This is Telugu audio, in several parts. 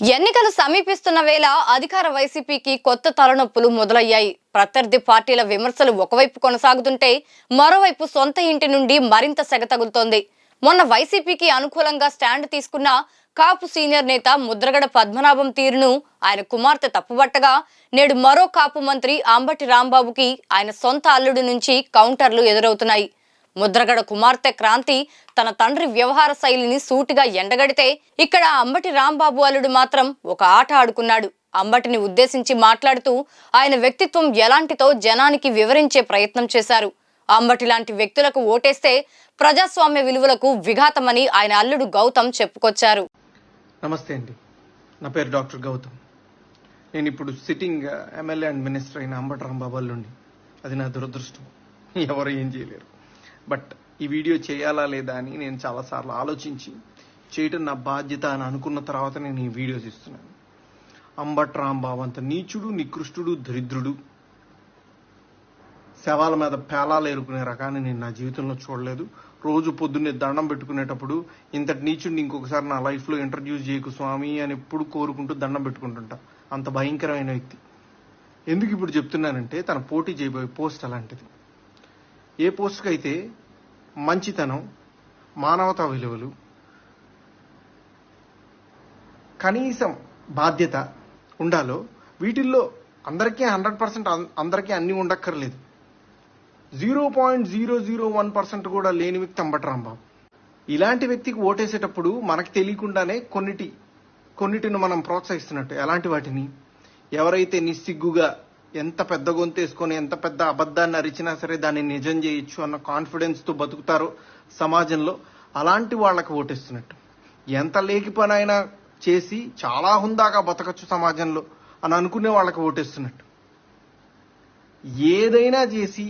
ఎన్నికలు సమీపిస్తున్న వేళ అధికార వైసీపీకి కొత్త తలనొప్పులు మొదలయ్యాయి. ప్రత్యర్థి పార్టీల విమర్శలు ఒకవైపు కొనసాగుతుంటే మరోవైపు సొంత ఇంటి నుండి మరింత సెగ తగులుతోంది. మొన్న వైసీపీకి అనుకూలంగా స్టాండ్ తీసుకున్న కాపు సీనియర్ నేత ముద్రగడ పద్మనాభం తీరును ఆయన కుమార్తె తప్పుబట్టగా నేడు మరో కాపు మంత్రి అంబటి రాంబాబుకి ఆయన సొంత అల్లుడి నుంచి కౌంటర్లు ఎదురవుతున్నాయి. ముద్రగడ కుమార్తె క్రాంతి తన తండ్రి వ్యవహార శైలిని సూటిగా ఎండగడితే ఇక్కడ అంబటి రాంబాబు అల్లుడు మాత్రం ఒక ఆట ఆడుకున్నాడు. అంబటిని ఉద్దేశించి మాట్లాడుతూ ఆయన వ్యక్తిత్వం ఎలాంటితో జనానికి వివరించే ప్రయత్నం చేశారు. అంబటి లాంటి వ్యక్తులకు ఓటేస్తే ప్రజాస్వామ్య విలువలకు విఘాతమని ఆయన అల్లుడు గౌతమ్ చెప్పుకొచ్చారు. నమస్తే అండి. నా పేరు డాక్టర్ గౌతమ్. నేను ఇప్పుడు సిట్టింగ్ ఎమ్మెల్యే అండ్ మినిస్టర్ అయిన అంబటి రాంబాబు అల్లుండి అది నా దురదృష్టం. ఎవరు ఏం చేయలేరు. బట్ ఈ వీడియో చేయాలా లేదా అని నేను చాలాసార్లు ఆలోచించి చేయటం నా బాధ్యత అని అనుకున్న తర్వాత నేను ఈ వీడియోస్ ఇస్తున్నాను అంబట్ రాంబాబు అంత నీచుడు నికృష్టుడు దరిద్రుడు. శవాల మీద పేలాలు ఏరుకునే రకాన్ని నేను నా జీవితంలో చూడలేదు. రోజు పొద్దున్నే దండం పెట్టుకునేటప్పుడు ఇంతటి నీచుడిని ఇంకొకసారి నా లైఫ్లో ఇంట్రడ్యూస్ చేయకు స్వామి అని ఎప్పుడు కోరుకుంటూ దండం పెట్టుకుంటుంటా. అంత భయంకరమైన వ్యక్తి. ఎందుకు ఇప్పుడు చెప్తున్నానంటే తన పోటీ చేయబోయే పోస్ట్ అలాంటిది. ఏ పోస్ట్కి అయితే మంచితనం మానవతా విలువలు కనీసం బాధ్యత ఉండాలో వీటిల్లో అందరికీ హండ్రెడ్ పర్సెంట్ అందరికీ అన్నీ ఉండక్కర్లేదు. Zero point zero zero one percent కూడా లేని వ్యక్తి అంబటి రాంబాబు ఇలాంటి వ్యక్తికి ఓటేసేటప్పుడు మనకు తెలియకుండానే కొన్నిటి కొన్నిటిని మనం ప్రోత్సహిస్తున్నట్టు. ఎలాంటి వాటిని? ఎవరైతే నిస్సిగ్గుగా ఎంత పెద్ద గొంతు వేసుకొని ఎంత పెద్ద అబద్ధాన్ని అరిచినా సరే దాన్ని నిజం చేయొచ్చు అన్న కాన్ఫిడెన్స్తో బతుకుతారో సమాజంలో అలాంటి వాళ్ళకి ఓటేస్తున్నట్టు. ఎంత లేకి పని అయినా చేసి చాలా హుందాగా బతకచ్చు సమాజంలో అని అనుకునే వాళ్ళకి ఓటేస్తున్నట్టు. ఏదైనా చేసి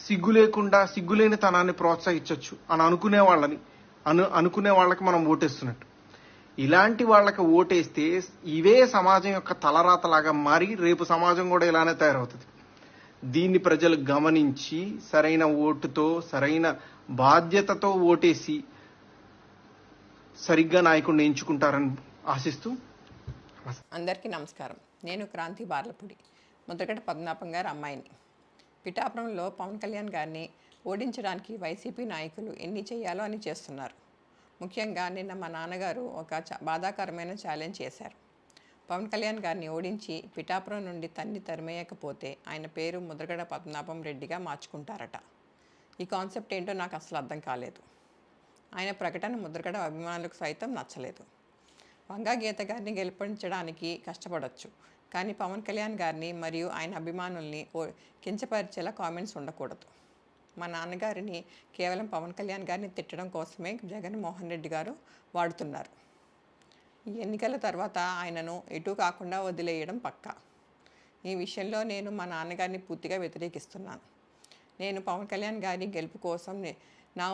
సిగ్గు లేకుండా సిగ్గులేని తనాన్ని ప్రోత్సహించవచ్చు అని అనుకునే వాళ్ళని అను అనుకునే వాళ్ళకి మనం ఓటేస్తున్నట్టు. ఇలాంటి వాళ్ళకి ఓటేస్తే ఇవే సమాజం యొక్క తలరాతలాగా మారి రేపు సమాజం కూడా ఇలానే తయారవుతుంది. దీన్ని ప్రజలు గమనించి సరైన ఓటుతో సరైన బాధ్యతతో ఓటేసి సరిగ్గా నాయకుడిని ఎంచుకుంటారని ఆశిస్తూ అందరికీ నమస్కారం. నేను క్రాంతి బార్లపూడి ముద్రగడ పద్మనాభం గారు అమ్మాయిని. పిఠాపురంలో పవన్ కళ్యాణ్ గారిని ఓడించడానికి వైసీపీ నాయకులు ఎన్ని చేయాలో అని చేస్తున్నారు. ముఖ్యంగా నిన్న మా నాన్నగారు ఒక బాధాకరమైన ఛాలెంజ్ చేశారు. పవన్ కళ్యాణ్ గారిని ఓడించి పిఠాపురం నుండి తన్ని తరిమేయకపోతే ఆయన పేరు ముద్రగడ పద్మనాభం రెడ్డిగా మార్చుకుంటారట. ఈ కాన్సెప్ట్ ఏంటో నాకు అసలు అర్థం కాలేదు. ఆయన ప్రకటన ముద్రగడ అభిమానులకు సైతం నచ్చలేదు. వంగా గీత గారిని గెలిపించడానికి కష్టపడవచ్చు కానీ పవన్ కళ్యాణ్ గారిని మరియు ఆయన అభిమానుల్ని ఓ కించపరిచేలా కామెంట్స్ ఉండకూడదు. మా నాన్నగారిని కేవలం పవన్ కళ్యాణ్ గారిని తిట్టడం కోసమే జగన్మోహన్ రెడ్డి గారు వాడుతున్నారు. ఈ ఎన్నికల తర్వాత ఆయనను ఎటు కాకుండా వదిలేయడం పక్కా. ఈ విషయంలో నేను మా నాన్నగారిని పూర్తిగా వ్యతిరేకిస్తున్నాను. నేను పవన్ కళ్యాణ్ గారి గెలుపు కోసం నా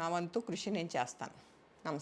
నా వంతు కృషి నేను చేస్తాను.